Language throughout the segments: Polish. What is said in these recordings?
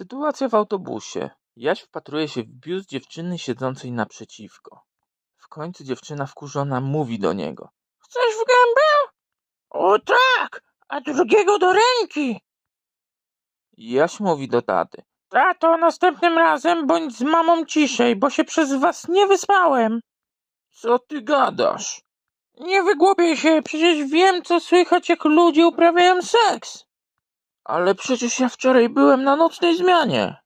Sytuacja w autobusie. Jaś wpatruje się w biust dziewczyny siedzącej naprzeciwko. W końcu dziewczyna wkurzona mówi do niego. Chcesz w gębę? O tak, a drugiego do ręki. Jaś mówi do taty. Tato, następnym razem bądź z mamą ciszej, bo się przez was nie wyspałem. Co ty gadasz? Nie wygłupiaj się, przecież wiem, co słychać, jak ludzie uprawiają seks. Ale przecież ja wczoraj byłem na nocnej zmianie.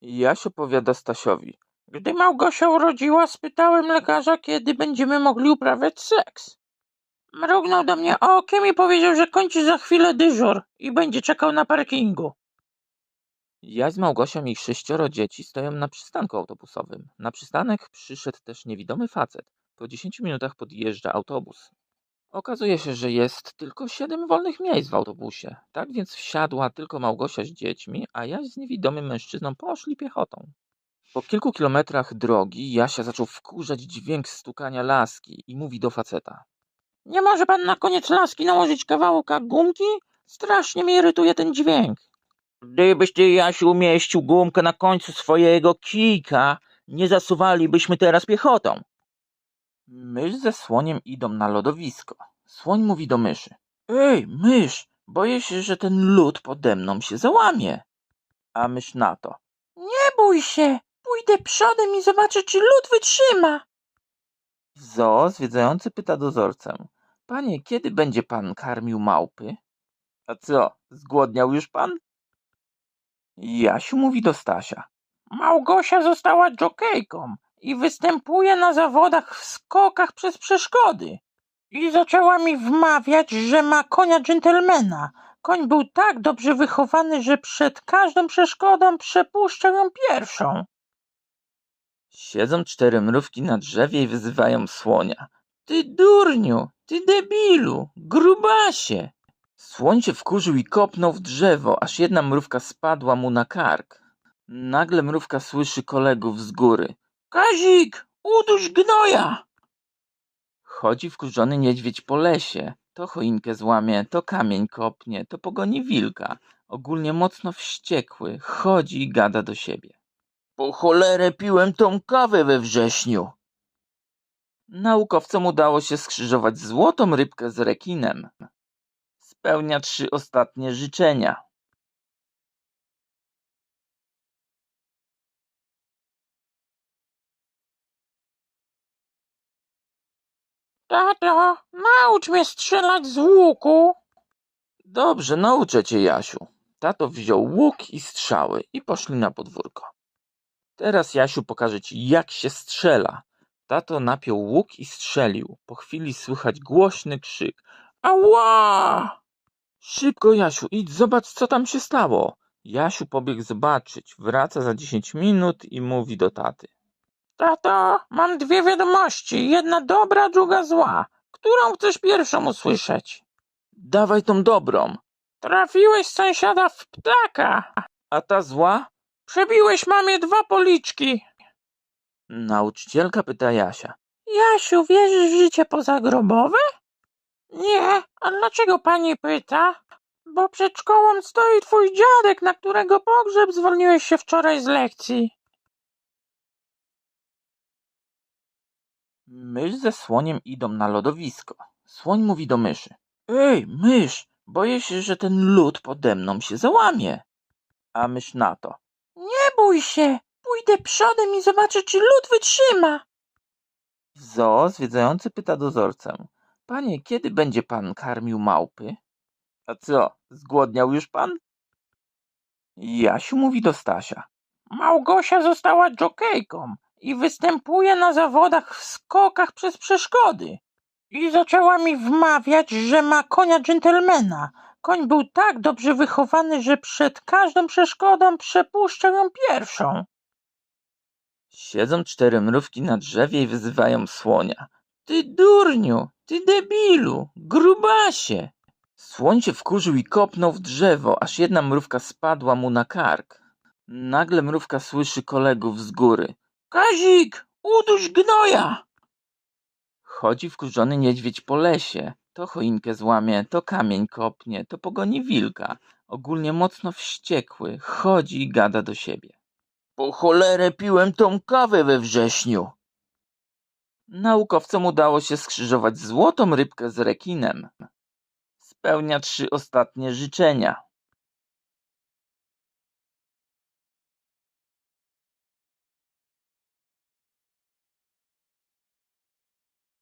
Jaś opowiada Stasiowi. Gdy Małgosia urodziła, spytałem lekarza, kiedy będziemy mogli uprawiać seks. Mrugnął do mnie okiem i powiedział, że kończy za chwilę dyżur i będzie czekał na parkingu. Jaś z Małgosią i sześcioro dzieci stoją na przystanku autobusowym. Na przystanek przyszedł też niewidomy facet. Po 10 minutach podjeżdża autobus. Okazuje się, że jest tylko siedem wolnych miejsc w autobusie. Tak więc wsiadła tylko Małgosia z dziećmi, a Jaś z niewidomym mężczyzną poszli piechotą. Po kilku kilometrach drogi Jasia zaczął wkurzać dźwięk stukania laski i mówi do faceta. Nie może pan na koniec laski nałożyć kawałka gumki? Strasznie mnie irytuje ten dźwięk. Gdybyś ty, Jasiu, umieścił gumkę na końcu swojego kijka, nie zasuwalibyśmy teraz piechotą. Mysz ze słoniem idą na lodowisko. Słoń mówi do myszy. Ej, mysz, boję się, że ten lód pode mną się załamie. A mysz na to. Nie bój się, pójdę przodem i zobaczę, czy lód wytrzyma. W zoo zwiedzający pyta dozorcę. Panie, kiedy będzie pan karmił małpy? A co, zgłodniał już pan? Jasiu mówi do Stasia. Małgosia została dżokejką i występuje na zawodach w skokach przez przeszkody. I zaczęła mi wmawiać, że ma konia dżentelmena. Koń był tak dobrze wychowany, że przed każdą przeszkodą przepuszczał ją pierwszą. Siedzą cztery mrówki na drzewie i wyzywają słonia. Ty durniu, ty debilu, grubasie. Słoń się wkurzył i kopnął w drzewo, aż jedna mrówka spadła mu na kark. Nagle mrówka słyszy kolegów z góry. Kazik, uduś gnoja! Chodzi wkurzony niedźwiedź po lesie. To choinkę złamie, to kamień kopnie, to pogoni wilka. Ogólnie mocno wściekły, chodzi i gada do siebie. Po cholerę piłem tą kawę we wrześniu. Naukowcom udało się skrzyżować złotą rybkę z rekinem. Spełnia trzy ostatnie życzenia. Tato, naucz mnie strzelać z łuku. Dobrze, nauczę cię, Jasiu. Tato wziął łuk i strzały i poszli na podwórko. Teraz, Jasiu, pokażę ci, jak się strzela. Tato napiął łuk i strzelił. Po chwili słychać głośny krzyk. Ała! Szybko, Jasiu, idź zobacz, co tam się stało. Jasiu pobiegł zobaczyć. Wraca za 10 minut i mówi do taty. Tato, mam dwie wiadomości. Jedna dobra, druga zła. Którą chcesz pierwszą usłyszeć? Dawaj tą dobrą. Trafiłeś sąsiada w ptaka. A ta zła? Przebiłeś mamie dwa policzki. Nauczycielka pyta Jasia. Jasiu, wierzysz w życie pozagrobowe? Nie, a dlaczego pani pyta? Bo przed szkołą stoi twój dziadek, na którego pogrzeb zwolniłeś się wczoraj z lekcji. Mysz ze słoniem idą na lodowisko. Słoń mówi do myszy. Ej, mysz, boję się, że ten lód pode mną się załamie. A mysz na to. Nie bój się, pójdę przodem i zobaczę, czy lód wytrzyma. W zoo zwiedzający pyta dozorcę. Panie, kiedy będzie pan karmił małpy? A co, zgłodniał już pan? Jasiu mówi do Stasia. Małgosia została dżokejką i występuje na zawodach w skokach przez przeszkody. I zaczęła mi wmawiać, że ma konia dżentelmena. Koń był tak dobrze wychowany, że przed każdą przeszkodą przepuszczał ją pierwszą. Siedzą cztery mrówki na drzewie i wyzywają słonia. Ty durniu, ty debilu, grubasie. Słoń się wkurzył i kopnął w drzewo, aż jedna mrówka spadła mu na kark. Nagle mrówka słyszy kolegów z góry. Kazik, uduś gnoja! Chodzi wkurzony niedźwiedź po lesie. To choinkę złamie, to kamień kopnie, to pogoni wilka. Ogólnie mocno wściekły, chodzi i gada do siebie. Po cholerę piłem tą kawę we wrześniu. Naukowcom udało się skrzyżować złotą rybkę z rekinem. Spełnia trzy ostatnie życzenia.